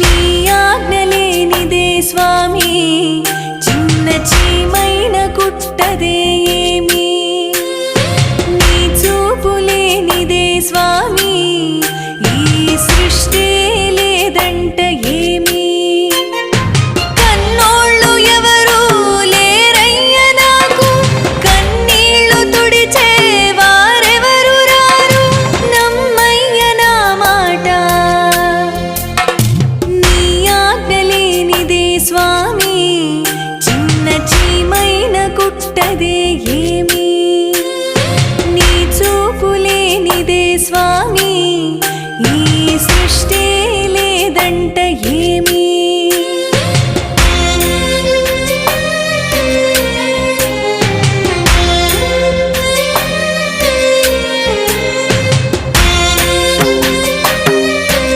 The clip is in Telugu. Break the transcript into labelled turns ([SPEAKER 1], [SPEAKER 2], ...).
[SPEAKER 1] నీ ఆజ్ఞ లేనిదే స్వామి. చీమైన కుట్టదే